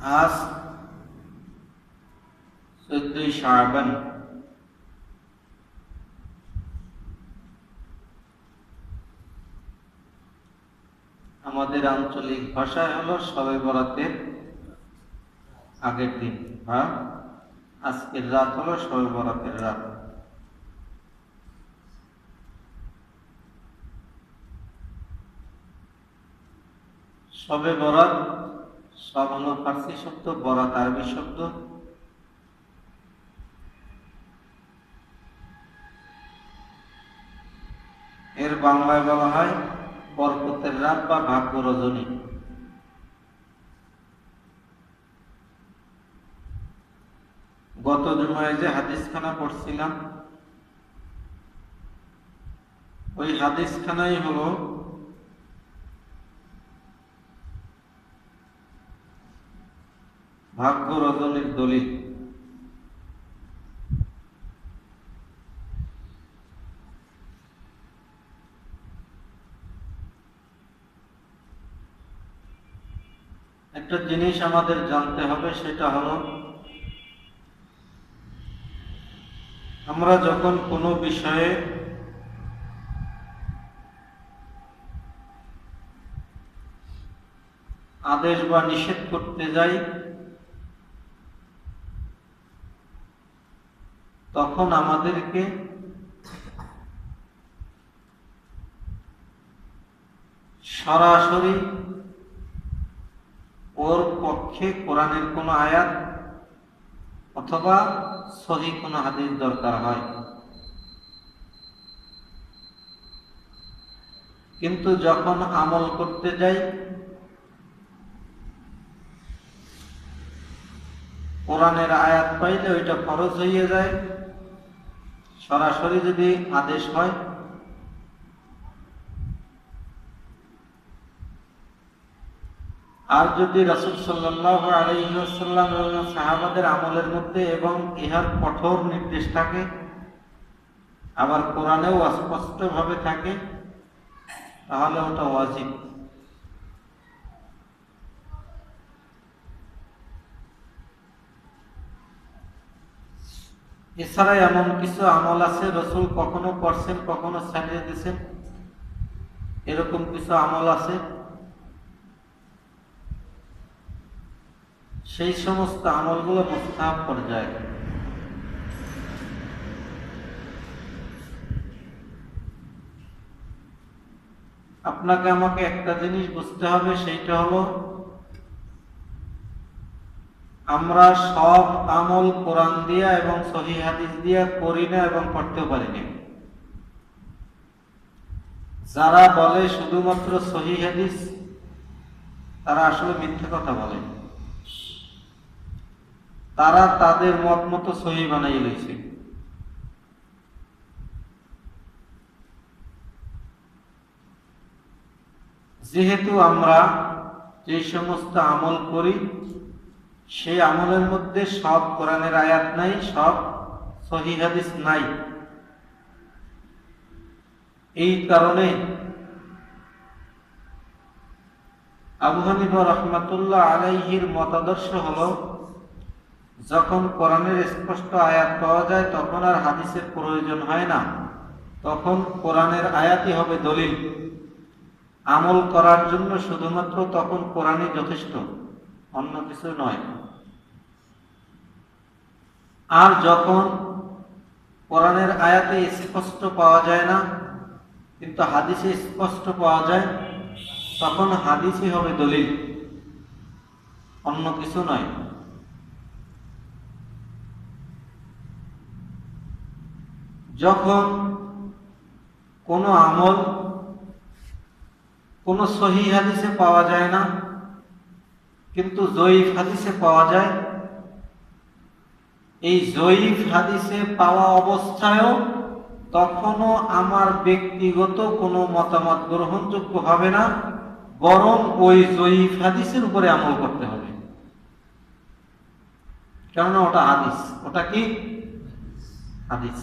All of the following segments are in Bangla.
আজ চোদ্দই শাহবান আমাদের আঞ্চলিক ভাষায় হলো সবে বরাতের আগের দিন, বা আজকের রাত হলো সবে বরাতের রাত। সবে বরাত সব হলো ফার্সি শব্দ বরাত আরবি শব্দ। এর বাংলায় বলা হয় বরকতের রাত বা ভাগ্য রজনী। গত জুমায় যে হাদিসখানা পড়ছিলাম, ওই হাদিসখানাই হলো ভাগ্য রজনীর দলিল। একটা জিনিস আমাদের জানতে হবে, সেটা হলো, আমরা যখন কোনো বিষয়ে আদেশ বা নিষেধ করতে যাই তখন আমাদেরকে সরাসরি ওর পক্ষে কোরআনের কোন আয়াত অথবা সহি কোন হাদিস দরকার হয়। কিন্তু যখন আমল করতে যাই কোরআনের আয়াত পাইলে ওইটা ফরজ হয়ে যায়। সরাসরি যদি আদেশ হয়, আর যদি রসুল সাল্লাহ আলহিহাসাল্লাম এবং সাহাবাদের আমলের মধ্যে এবং ইহার কঠোর নির্দেশ থাকে, আবার কোরআনেও অস্পষ্টভাবে থাকে, তাহলে ওটা ওয়াজিব। এছাড়া এমন কিছু আমল আছে, রসুল কখনো করছেন কখনো ছাড়িয়ে দিয়েছেন? এরকম কিছু আমল আছে? সেই সমস্ত আমলগুলো মুস্তাহাব পর্যায়ে আপনাকে আমাকে একটা জিনিস বুঝতে হবে, সেইটা হলো আমরা সব আমল কোরআন দিয়া এবং সহি হাদিস দিয়া করি না এবং করতেও পারি না। যারা বলে শুধুমাত্র সহি হাদিস, তারা আসলে মিথ্যা কথা বলে। তারা তাদের মত মতো সহি বানাই লইছে। যেহেতু আমরা যে সমস্ত আমল করি সেই আমলের মধ্যে সব কোরআনের আয়াত নাই, সব সহি হাদিস নাই। এই কারণে আবু হানিফা রহমাতুল্লাহ আলাইহির মতাদর্শ হল, যখন কোরআনের স্পষ্ট আয়াত পাওয়া যায়, তখন আর হাদিসের প্রয়োজন হয় না। তখন কোরআনের আয়াতই হবে দলিল। আমল করার জন্য শুধুমাত্র তখন কোরআনই যথেষ্ট। অন্য কিছু নয়। আর যখন কোরআনের আয়াতে স্পষ্ট পাওয়া যায় না, কিন্তু হাদিসে স্পষ্ট পাওয়া যায়, তখন হাদিসই হবে দলিল। অন্য কিছু নয়। যখন কোনো আমল কোনো সহি হাদিসে পাওয়া যায় না কিন্তু জয়ীফ হাদিসে পাওয়া যায়, এই জয়ীফ হাদিসে পাওয়া অবস্থায়ও তখনও আমার ব্যক্তিগত কোনো মতামত গ্রহণযোগ্য হবে না, বরং ওই জয়ীফ হাদিসের উপরে আমল করতে হবে। কেননা ওটা হাদিস। ওটা কি? হাদিস।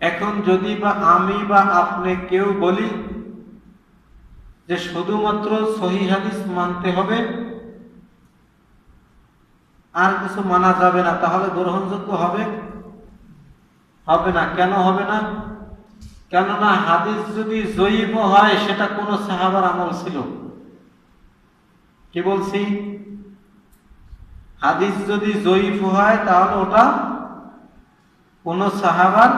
এখন যদি বা আমি বা আপনি কেউ বলি যে শুধুমাত্র সহি হাদিস মানতে হবে, আর কিছু মানা যাবে না, তাহলে গ্রহণযোগ্য হবে? হবে না। কেন হবে না? কেননা হাদিস যদি জয়ীব হয়, সেটা কোন সাহাবার আমল ছিল। কি বলছি? হাদিস যদি জয়ীফ হয়, তাহলে ওটা কোন সাহাবার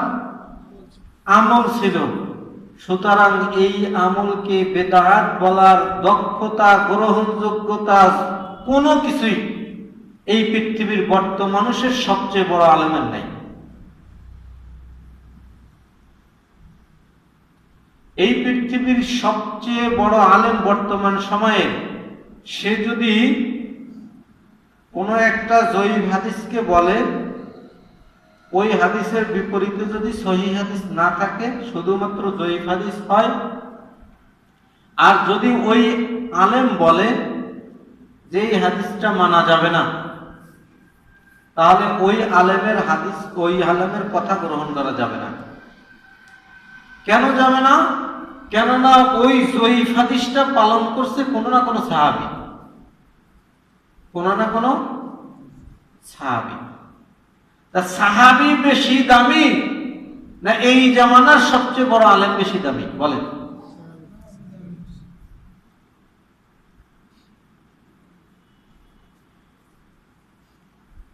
আমল ছিল। সুতরাং এই আমলকে বেদাত বলার দক্ষতা গ্রহণযোগ্যতা কোনো কিছুই এই পৃথিবীর বর্তমান মানুষের সবচেয়ে বড় আলেমের নাই। এই পৃথিবীর সবচেয়ে বড় আলেম বর্তমান সময়ে সে যদি কোনো একটা জয়ী হাদিসকে বলে ওই হাদিসের বিপরীতে যদি সহি হাদিস না থাকে, শুধুমাত্র জয়ী হাদিস হয়। আর যদি ওই আলেম বলে যে এই হাদিসটা মানা যাবে না, তাহলে ওই আলেমের হাদিস, ওই আলেমের কথা গ্রহণ করা যাবে না। কেন যাবে না? কেননা ওই জয়ীফ হাদিসটা পালন করছে কোনো না কোনো সাহাবি। কোনো না কোনো সাহাবি। সাহাবি বেশি দামি? না এই জামানার সবচেয়ে বড় আলেম বেশি দামি? বলেন।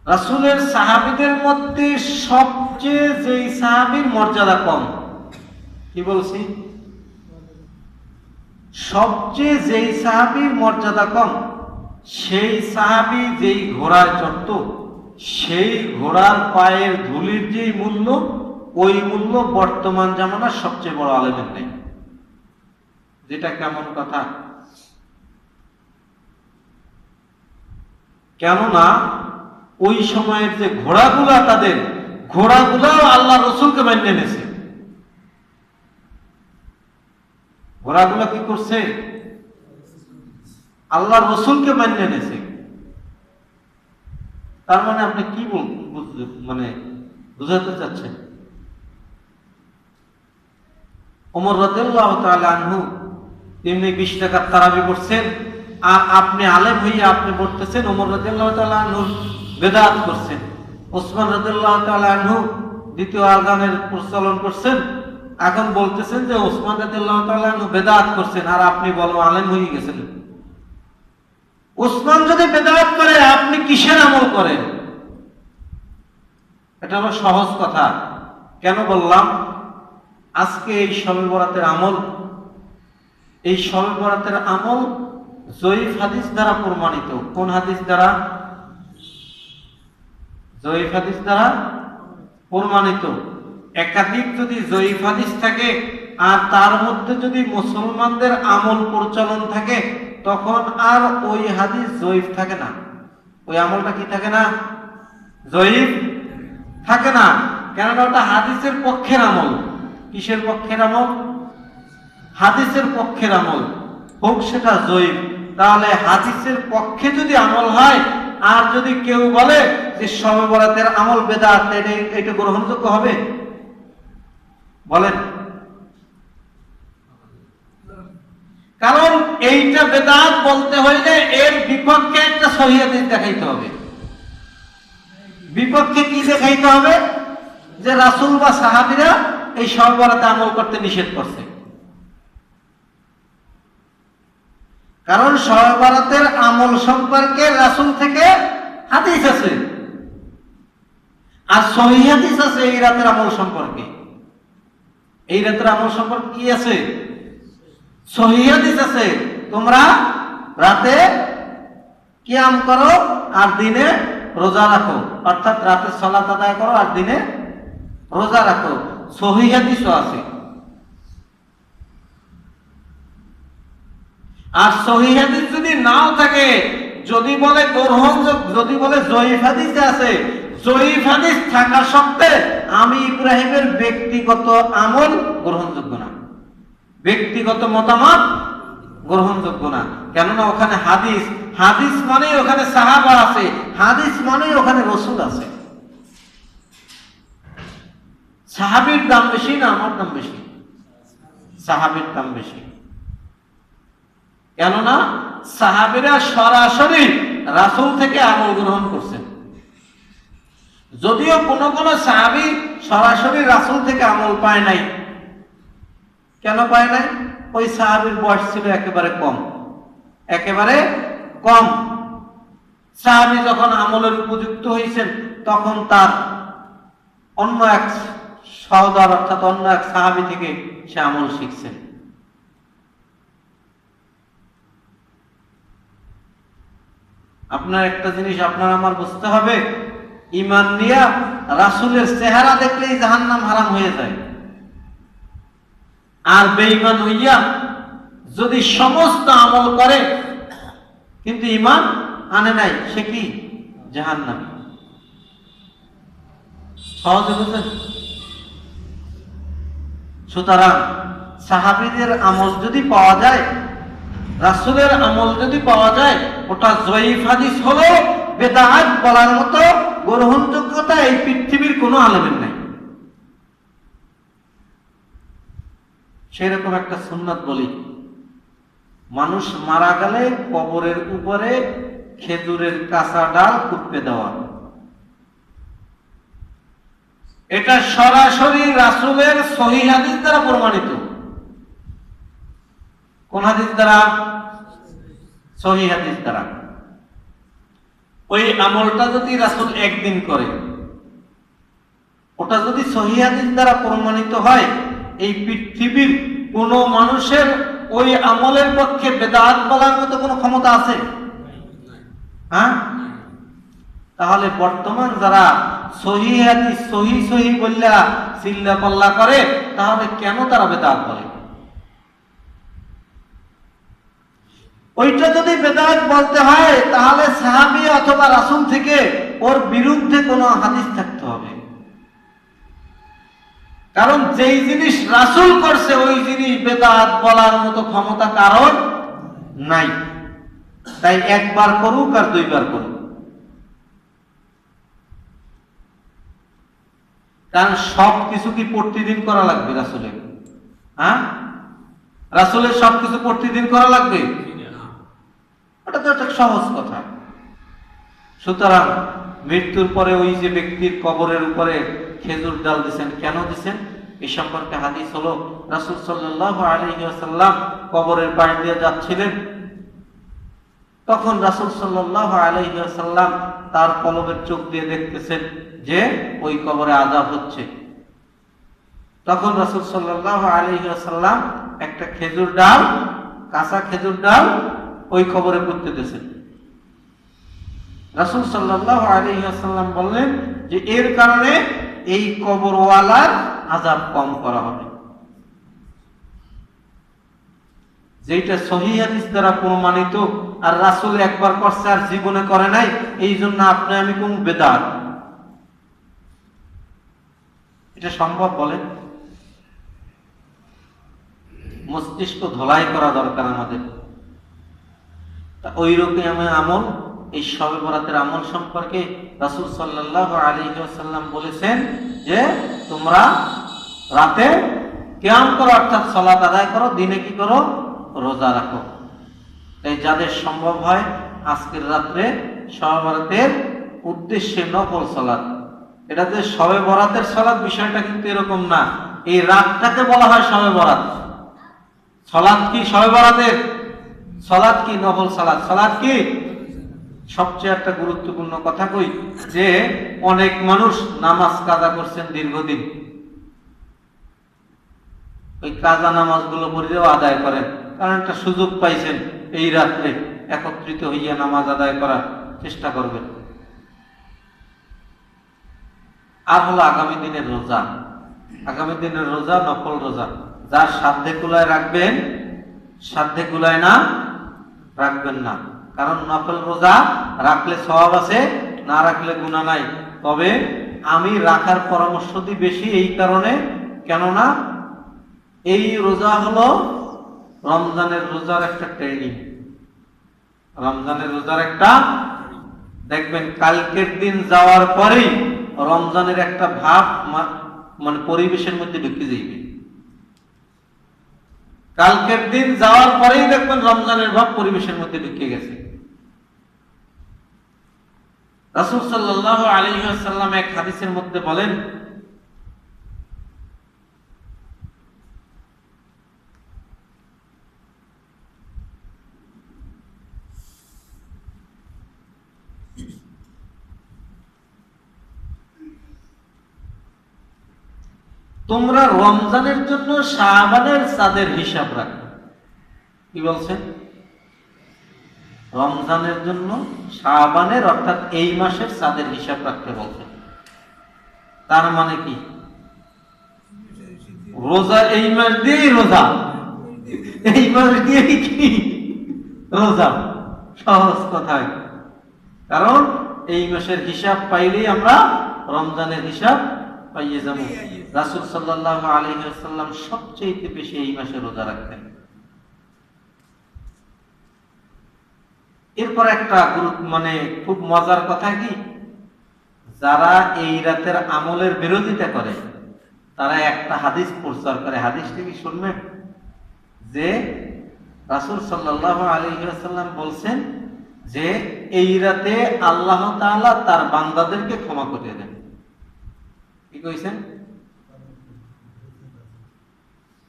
রাসুলের সাহাবিদের মধ্যে সবচেয়ে যেই সাহাবির মর্যাদা কম, কি বলছি? সবচেয়ে যেই সাহাবির মর্যাদা কম, সেই সাহাবি যেই ঘোড়ায় চড়ত সেই ঘোড়ার পায়ের ধুলির যেই মূল্য, ওই মূল্য বর্তমান জামানার সবচেয়ে বড় আলেমের নেই। যেটা কেমন কথা? কেননা, ওই সময়ের যে ঘোড়াগুলা তাদের, ঘোড়াগুলাও আল্লাহ রসুলকে মান্য এনেছে। ঘোড়াগুলা কি করছে? আল্লাহ রসুলকে মান্য এনেছে। তার মানে আপনি কি মানে বুঝাতে চাচ্ছেন? ওমর রাদিয়াল্লাহ আনহু তেমনি বিশ টাকার তারাবি করছেন আর আপনি আলেম হইয়া আপনি পড়তেছেন অমর আনহু বেদাত করছেন। ওসমান রাদিয়াল্লাহ তাআলা আনহু দ্বিতীয় আজানের প্রচলন করছেন। এখন বলতেছেন যে ওসমান আনহু বেদাত করছেন, আর আপনি বলো আলেম হয়ে গেছেন। ওসমান যদি বেদাত করে, আপনি কিসের আমল করেন? এটা হলো সহজ কথা। কেন বললাম? আজকে এই বরাতের আমল, এই বরাতের আমল জয়ীফ হাদিস দ্বারা প্রমাণিত। কোন হাদিস দ্বারা? জয়ীফ হাদিস দ্বারা প্রমাণিত। একাধিক যদি জয়ীফ হাদিস থাকে, আর তার মধ্যে যদি মুসলমানদের আমল প্রচলন থাকে তখন আর ওই হাদিস জয়ীফ থাকে না। ওই আমলটা কি থাকে না? জয়ীফ থাকে না। কেননা ওটা হাদিসের পক্ষের আমল। কিসের পক্ষের আমল? হাদিসের পক্ষের আমল। হোক সেটা জয়ীফ। তাহলে হাদিসের পক্ষে যদি আমল হয়, আর যদি কেউ বলে যে সবে বরাতের আমল বেদাত, এটা গ্রহণযোগ্য হবে? বলেন কারণ এইটা বেদাত বলতে হইলে এর বিপক্ষে একটা সহিদিস দেখাইতে হবে। বিপক্ষে কি দেখাইতে হবে? যে রাসূল বা সাহাবিরা এই সর্বরাতে আমল করতে নিষেধ করছে। কারণ সর্বরাতের আমল সম্পর্কে রাসূল থেকে হাদিস আছে। আর সহি হাদিস আছে এই রাতের আমল সম্পর্কে। এই রাতের আমল সম্পর্কে কি আছে? সহি হাদিস আছে। তোমরা রাতে কিয়াম করো আর দিনে রোজা রাখো। অর্থাৎ রাতে সলাত আদায় করো আর দিনে রোজা রাখো। সহি আছে। আর সহি হাদিস যদি নাও থাকে, যদি বলে গ্রহণ যদি বলে জয়ীফ হাদিস আছে, জয়ীফ হাদিস থাকা সত্ত্বে আমি ইব্রাহিমের ব্যক্তিগত আমল গ্রহণযোগ্য না। ব্যক্তিগত মতামত গ্রহণযোগ্য না। কেননা ওখানে হাদিস হাদিস মানেই ওখানে সাহাবা আছে, হাদিস মানেই ওখানে রসুল আছে। সাহাবির দাম বেশি না আমার দাম বেশি? সাহাবির দাম বেশি। কেননা সাহাবিরা সরাসরি রাসুল থেকে আমল গ্রহণ করছেন। যদিও কোন কোন সাহাবি সরাসরি রাসুল থেকে আমল পায় নাই। কেন পায় নাই? ওই সাহাবির বয়স ছিল একেবারে কম। একেবারে কম। সাহাবি যখন আমলের উপযুক্ত হয়েছেন তখন তার অন্য এক সহদার, অর্থাৎ অন্য এক সাহাবি থেকে সে আমল শিখছেন। আপনার একটা জিনিস আপনার আমার বুঝতে হবে, ইমান নিয়া রাসুলের চেহারা দেখলেই জাহান্নাম হারাম হয়ে যায়। আর বেঈমান হইয়া যদি সমস্ত আমল করে, কিন্তু ইমান আনে নাই, সে কি? সহজে বুঝলেন সুতরাং সাহাবিদের আমল যদি পাওয়া যায়, রাসুলের আমল যদি পাওয়া যায়, ওটা জয়ীফ হাদিস হলো বেদাত বলার মতো গ্রহণযোগ্যতা এই পৃথিবীর কোনো আলমের নাই সেরকম একটা সুন্নাত বলি। মানুষ মারা গেলে কবরের উপরে খেজুরের কাঁচা ডাল কুপে দেওয়া। এটা সরাসরি রাসুলের সহি হাদিস দ্বারা প্রমাণিত। কোন হাদিস দ্বারা? সহি হাদিস দ্বারা। ওই আমলটা যদি রাসুল একদিন করে, ওটা যদি সহি হাদিস দ্বারা প্রমাণিত হয় এই পৃথিবীর কোন মানুষের ওই আমলের পক্ষে বেদাত বলার মতো কোনো ক্ষমতা আছে? হ্যাঁ? তাহলে বর্তমান যারা সহি হাদিস সহি সহি বললা চিল্লা পাল্লা করে, তাহলে কেন তারা বেদাত বলে? ওইটা যদি বেদাত বলতে হয়, তাহলে সাহাবি অথবা রাসুল থেকে ওর বিরুদ্ধে কোনো হাদিস থাকতে হবে। কারণ যেই জিনিস রাসুল করছে, ওই জিনিস বেদাত বলার মতো ক্ষমতা কারণ নাই। তাই একবার করুক আর দুইবার করুক। কারণ সব কিছু কি প্রতিদিন করা লাগবে রাসুলের হ্যাঁ? রাসুলের সব কিছু প্রতিদিন করা লাগবে? ওটা তো একটা সহজ কথা। সুতরাং মৃত্যুর পরে ওই যে ব্যক্তির কবরের উপরে খেজুর ডাল দিছেন, কেন দিছেন? এ সম্পর্কে হাদিস হলো, রাসুল সাল্লাহ আলহিহাসাল্লাম কবরের পাশ দিয়ে যাচ্ছিলেন। তখন রাসুল সাল্লাহ আলহিহাসাল্লাম তার কলবের চোখ দিয়ে দেখতেছেন যে ওই কবরে আজাব হচ্ছে। তখন রাসুল সাল্লাহ আলহিহাসাল্লাম একটা খেজুর ডাল, কাঁচা খেজুর ডাল ওই কবরে পুঁততে দিয়েছেন। রাসুল সাল্লাহ আলহিহাসাল্লাম বললেন যে, এর কারণে এই কবরওয়ালার আজাব কম করা হবে। যেটা সহি হাদিস দ্বারা প্রমাণিত, আর রাসুল একবার করছে আর জীবনে করে নাই এই জন্য আপনি আমি কোন বেদার? এটা সম্ভব বলেন? মস্তিষ্ক ধোলাই করা দরকার আমাদের। ওই রকম আমি আমল। এই সবে বরাতের আমল সম্পর্কে রাসুল সাল্লাহ আলী সাল্লাম বলেছেন যে তোমরা রাতে কেয়াম করো, অর্থাৎ সলাত আদায় করো, দিনে কি করো? রোজা রাখো। তাই যাদের সম্ভব হয় আজকের রাত্রে সবে বরাতের উদ্দেশ্যে নকল সলাৎ এটা যে সবে বরাতের সলাদ বিষয়টা কিন্তু এরকম না। এই রাতটাকে বলা হয় সবে বরাত। সলাৎ কি সবে বরাতের? সলাৎ কি নকল সালাদ সলাদ কি সবচেয়ে একটা গুরুত্বপূর্ণ কথা কই যে অনেক মানুষ নামাজ কাজা করছেন দীর্ঘদিন। ওই কাজা নামাজগুলো পড়েও আদায় করেন। কারণ একটা সুযোগ পাইছেন এই রাত্রে একত্রিত হইয়া নামাজ আদায় করার চেষ্টা করবেন। আর হলো আগামী দিনের রোজা। আগামী দিনের রোজা নকল রোজা। যার সাধ্যে কুলায় রাখবেন, সাধ্যে কুলায় না, রাখবেন না। কারণ নকল রোজা রাখলে স্বভাব আছে, না রাখলে গুণা নাই। তবে আমি রাখার পরামর্শ দিই বেশি এই কারণে, কেননা এই রোজা হলো রমজানের রোজার একটা ট্রেনিং রমজানের রোজার একটা দেখবেন, কালকের দিন যাওয়ার পরেই রমজানের একটা ভাব মানে পরিবেশের মধ্যে ঢুকে যাইবে। কালকের দিন যাওয়ার পরেই দেখবেন রমজানের ভাব পরিবেশের মধ্যে ঢুকে গেছে। রাসূল সাল্লাল্লাহু আলাইহি এক হাদিসের মধ্যে বলেন, তোমরা রমজানের জন্য শাহবানের চাঁদের হিসাব রাখো। কি বলছেন? রমজানের জন্য শাহবানের অর্থাৎ এই মাসের চাঁদের হিসাব রাখতে বলছেন তার মানে কি? রোজা এই মাস দিয়েই রোজা। এই মাস দিয়েই কি? রোজা। সহজ কথায় কারণ এই মাসের হিসাব পাইলেই আমরা রমজানের হিসাব পাইয়ে যাব। রাসূল সাল্লাল্লাহু আলাইহি ওয়াসাল্লাম সবচেয়ে বেশি এই মাসে রোজা রাখতেন। এরপর একটা মানে খুব মজার কথা কি? যারা এই রাতের আমলের বিরোধিতা করে, তারা একটা হাদিস প্রচার করে হাদিসটা কি শুনবেন যে রাসূল সাল্লাল্লাহু আলাইহি ওয়াসাল্লাম বলছেন যে এই রাতে আল্লাহ তাআলা তার বান্দাদেরকে ক্ষমা করে দেন। কি কইছেন?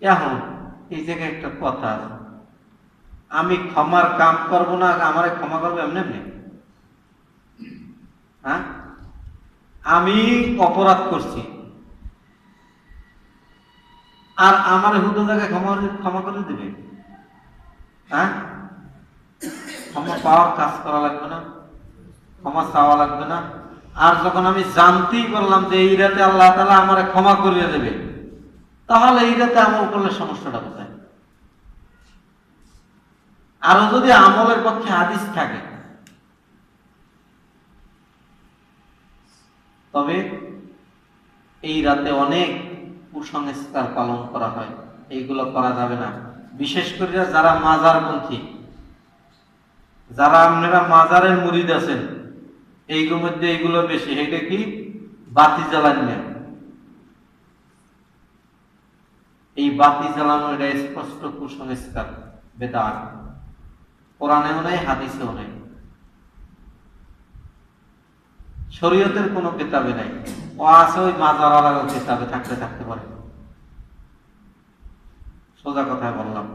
এখন এই জায়গায় একটা কথা আছে। আমি ক্ষমার কাম করব না, আমার ক্ষমা করবে এমনি এমনি? হ্যাঁ? আমি অপরাধ করছি। আর আমার হুদো জায়গায় ক্ষমা ক্ষমা করে দিবে? হ্যাঁ? ক্ষমা পাওয়ার কাজ করা লাগবে না। ক্ষমা চাওয়া লাগবে না। আর যখন আমি জানতেই করলাম যে এই রাতে আল্লাহ তালা আমার ক্ষমা করিয়ে দেবে, তাহলে এই রাতে আমার করলে সমস্যাটা কোথায়? আরও যদি আমলের পক্ষে হাদিস থাকে, তবে এই রাতে অনেক কুসংস্কার পালন করা হয়। এইগুলো করা যাবে না। বিশেষ করে যারা মাজারপন্থী যারা আপনারা মাজারের মুরিদ আছেন, এইগুলোর মধ্যে এইগুলো বেশি। এটা কি? বাতি জ্বালান না এই বাতি জ্বালানো এটা স্পষ্ট কুসংস্কার বেদার কোরআনেও নাই হাদিসেও নাই শরীয়তের কোনো কিতাবে নাই। ও আছে ওই মাজার আলাদা কিতাবে, থাকতে থাকতে পারে। সোজা কথায় বললাম।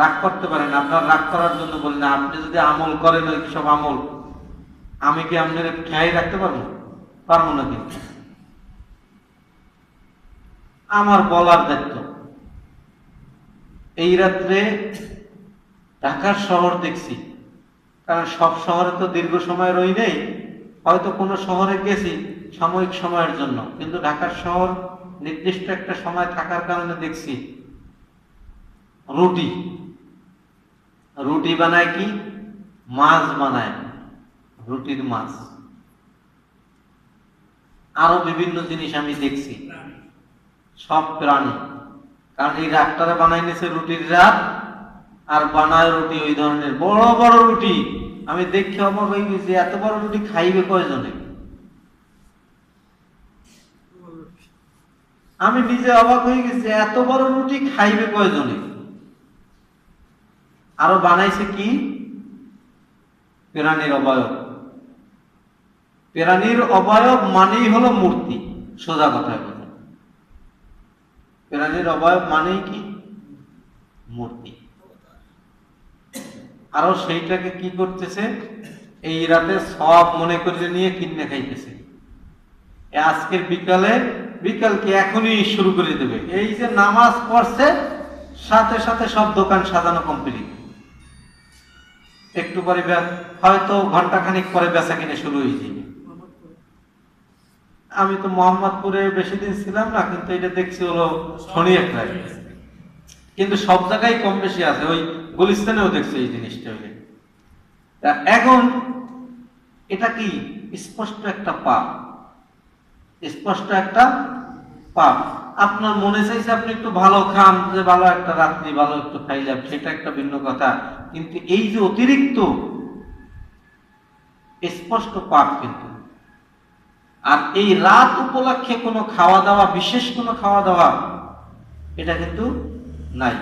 রাগ করতে পারেন, আপনার রাগ করার জন্য বলি না, আপনি যদি আমল করেন, ওই সব আমল? আমি কি আপনার খেয়াই রাখতে পারব? পারব না কিন্তু আমার বলার দায়িত্ব। এই রাত্রে ঢাকার শহর দেখছি। কারণ সব শহরে তো দীর্ঘ সময় রই নেই হয়তো কোনো শহরে গেছি সাময়িক সময়ের জন্য। কিন্তু ঢাকার শহর নির্দিষ্ট একটা সময় থাকার কারণে দেখছি। রুটি। রুটি বানায় কি? মাছ বানায়। রুটির মাছ। আরও বিভিন্ন জিনিস আমি দেখছি। সব প্রাণী। কারণ এই রাতটারে বানাই নিয়েছে রুটির রাত। আর বানায় রুটি, ওই ধরনের বড় বড় রুটি। আমি দেখে অবাক হয়ে গেছি, এত বড় রুটি খাইবে কয়জনে? আমি নিজে অবাক হয়ে গেছি, এত বড় রুটি খাইবে কয়জনে? আরও বানাইছে কি? প্রাণীর অবয়ব। প্রাণীর অবয়ব মানেই হলো মূর্তি, সোজা কথায় কথা। প্রাণীর অবয়ব মানেই কি? মূর্তি। আরও সেইটাকে কি করতেছে? এই রাতে সব মনে করে নিয়ে কিনে খাইতেছে। আজকের বিকালে, বিকালকে এখনই শুরু করে দেবে। এই যে নামাজ পড়ছে, সাথে সাথে সব দোকান সাজানো কমপ্লিট একটু পরে হয়তো ঘণ্টা খানিক পরে বেচা কিনে শুরু হয়ে যাবে। আমি তো মোহাম্মদপুরে বেশি দিন ছিলাম না, কিন্তু এটা দেখছি হলো শনি একটা কিন্তু সব জায়গায় কম বেশি আছে। ওই গুলিস্তানেও দেখছে এই জিনিসটা হইলে এখন এটা কি স্পষ্ট একটা পাপ? স্পষ্ট একটা পাপ। আপনার মনে চাইছে আপনি একটু ভালো খান, যে ভালো একটা রাত্রি, ভালো একটু খাইলাম, সেটা একটা ভিন্ন কথা। কিন্তু এই যে অতিরিক্ত স্পষ্ট পাপ কিন্তু। আর এই রাত উপলক্ষে কোনো খাওয়া দাওয়া বিশেষ কোনো খাওয়া দাওয়া এটা কিন্তু নাই।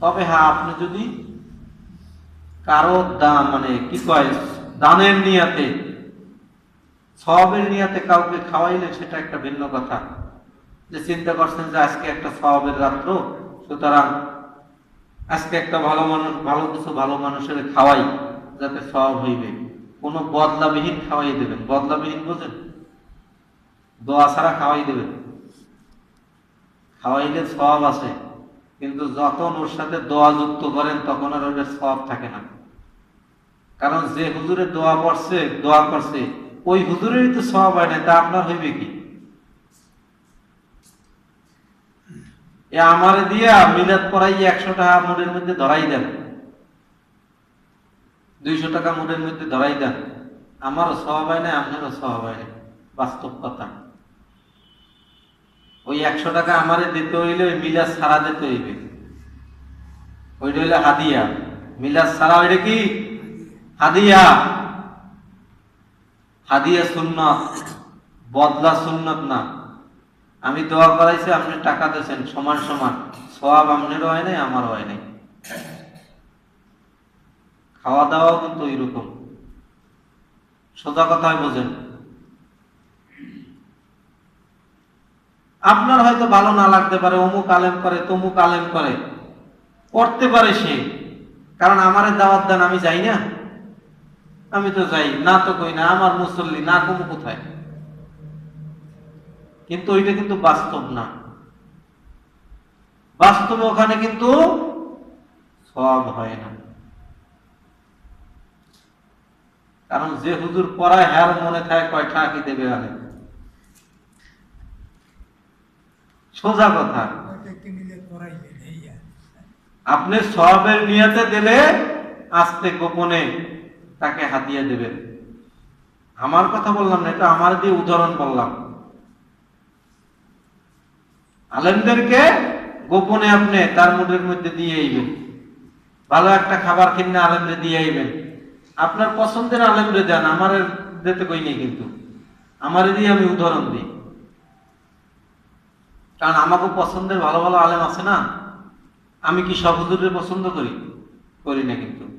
তবে হ্যাঁ আপনি যদি কারও দাম মানে কি কয়, দানের নিয়াতে সবের নিয়াতে কাউকে খাওয়াইলে সেটা একটা ভিন্ন কথা। যে চিন্তা করছেন যে আজকে একটা সবের রাত্র, সুতরাং আজকে একটা ভালো মানুষ ভালো কিছু ভালো মানুষের খাওয়াই, যাতে সব হইবে। কোনো বদলাবিহীন খাওয়াই দেবেন। বদলাবিহীন বোঝেন? দোয়া ছাড়া খাওয়াই দেবেন? খাওয়াইলে সব আছে, কিন্তু যখন ওর সাথে দোয়া যুক্ত করেন, তখন আর ওটা সব থাকে না। কারণ যে হুজুরের দোয়া পড়ছে, দোয়া করছে, ওই হুজুরেরই তো সব হয় না, তা আপনার হইবে কি? এ আমার দিয়া মিলাদ পড়াই একশো টাকা মুড়ের মধ্যে ধরাই দেন। দুইশো টাকা মুড়ের মধ্যে ধরাই দেন। আমারও সব হয় না, আপনারও সব হয় না। বাস্তব কথা। ওই একশো টাকা আমারে দিতে হইলে ওই মিলাদ সারা দিতে হইবে। ওইটা হইলে হাদিয়া। মিলাদ সারা ওইটা কি? হাদিয়া। হাদিয়া সুন্নত, বদলা সুন্নত না। আমি দোয়া করাইছি, আপনি টাকা দিয়েছেন, সমান সমান। সব আপনারও হয় নাই, আমারও হয় নাই। খাওয়া দাওয়াও কিন্তু এরকম সোজা কথায় বোঝেন। আপনার হয়তো ভালো না লাগতে পারে, অমুক আলেম করে, তমুক আলেম করে। করতে পারে সে। কারণ আমারে দাওয়াত দেন, আমি যাই না। আমি তো যাই, না তো কই না, আমার মুসল্লি না কমু কোথায়? কিন্তু ওইটা কিন্তু বাস্তব না। বাস্তব ওখানে কিন্তু সব হয় না। কারণ যে হুজুর পড়ায় হ্যার মনে থাকে, কয় ঠাকি দেবে আলে সোজা কথা। আপনি সবের নিয়তে দিলে আস্তে গোপনে তাকে হাতিয়ে দেবেন। আমার কথা বললাম না, এটা আমার দিয়ে উদাহরণ বললাম। আলেমদেরকে গোপনে আপনি তার মুডের মধ্যে দিয়ে আইবেন। ভালো একটা খাবার কিনে আলেমরে দিয়ে আইবেন। আপনার পছন্দের আলেমরে দেন, আমার দিতে কই নেই কিন্তু। আমার দিয়ে আমি উদাহরণ দিই। কারণ আমাকে পছন্দের ভালো ভালো আলেম আছে না, আমি কি সব হুজুরের পছন্দ করি? করি না কিন্তু।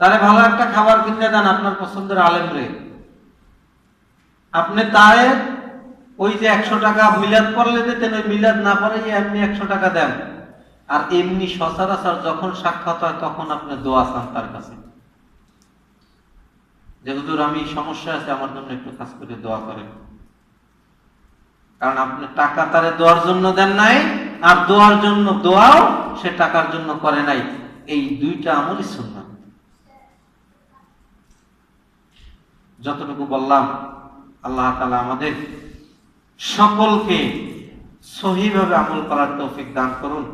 তাহলে ভালো একটা খাবার কিনে দেন আপনার পছন্দের আলেম রে আপনি তারে ওই যে একশো টাকা মিলাদ পড়লে দিতেন, ওই মিলাদ না পড়ে এমনি একশো টাকা দেন। আর এমনি সচরাচর যখন সাক্ষাৎ হয়, তখন আপনি দোয়া চান তার কাছে। যে হুজুর আমি সমস্যা আছে, আমার জন্য একটু কাজ করে দোয়া করেন। কারণ আপনি টাকা তারে দোয়ার জন্য দেন নাই, আর দোয়ার জন্য দোয়াও সে টাকার জন্য করে নাই। এই দুইটা আমলই সুন্নাত। যতটুকু বললাম আল্লাহ তালা আমাদের সকলকে সহিভাবে আমল করার তৌফিক দান করুন।